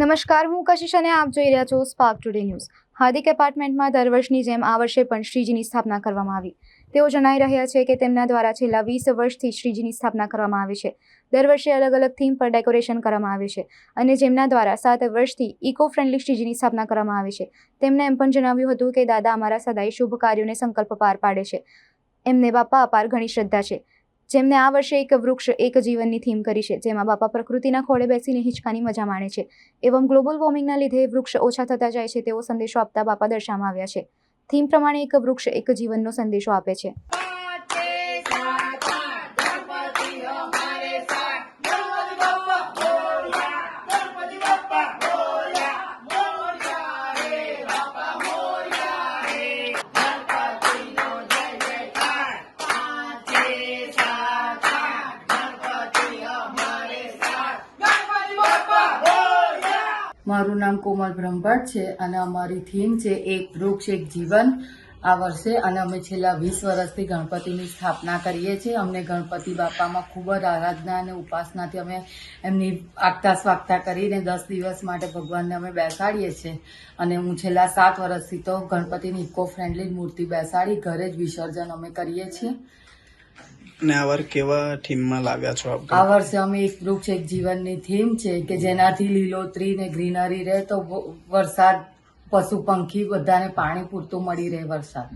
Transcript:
નમસ્કાર, હું કશિશ અને આપ જોઈ રહ્યા છો સ્પાર્ક ટુડે ન્યૂઝ હાર્દિક એપાર્ટમેન્ટમાં દર વર્ષની જેમ આ વર્ષે પણ શ્રીજીની સ્થાપના કરવામાં આવી. તેઓ જણાઈ રહ્યા છે કે તેમના દ્વારા છેલ્લા વીસ વર્ષથી શ્રીજીની સ્થાપના કરવામાં આવે છે. દર વર્ષે અલગ અલગ થીમ પર ડેકોરેશન કરવામાં આવે છે અને જેમના દ્વારા સાત વર્ષથી ઇકો ફ્રેન્ડલી શ્રીજીની સ્થાપના કરવામાં આવે છે. તેમણે એમ પણ જણાવ્યું હતું કે, દાદા, અમારા સદાય શુભ કાર્યોને સંકલ્પ પાર પાડે છે. એમને બાપા અપાર ઘણી શ્રદ્ધા છે. જેમને આ વર્ષે એક વૃક્ષ, એક જીવનની થીમ કરી છે, જેમાં બાપા પ્રકૃતિના ખોળે બેસીને હિંચકાની મજા માણે છે. એવમ ગ્લોબલ વોર્મિંગના લીધે વૃક્ષ ઓછા થતા જાય છે તેવો સંદેશો આપતા બાપા દર્શાવવામાં આવ્યા છે. થીમ પ્રમાણે એક વૃક્ષ, એક જીવનનો સંદેશો આપે છે. મારું નામ કોમલ બ્રહ્મભટ્ટ છે અને અમારી થીમ છે એક વૃક્ષ, એક જીવન. આ વર્ષે અને અમે છેલ્લા વીસ વર્ષથી ગણપતિની સ્થાપના કરીએ છીએ. અમને ગણપતિ બાપામાં ખૂબ જ આરાધના અને ઉપાસનાથી અમે એમની આગતા સ્વાગતા કરીને દસ દિવસ માટે ભગવાનને અમે બેસાડીએ છીએ. અને હું છેલ્લા સાત વર્ષથી તો ગણપતિની ઇકો ફ્રેન્ડલી મૂર્તિ બેસાડી ઘરે જ વિસર્જન અમે કરીએ છીએ. અને આ વાર કેવા થીમમાં લાવ્યા છો આપ? આ વર્ષે અમે એક વૃક્ષ એક જીવનની થીમ છે કે જેનાથી લીલોતરી ને ગ્રીનરી રહે તો વરસાદ, પશુ પંખી બધાને પાણી પૂરતું મળી રહે વરસાદ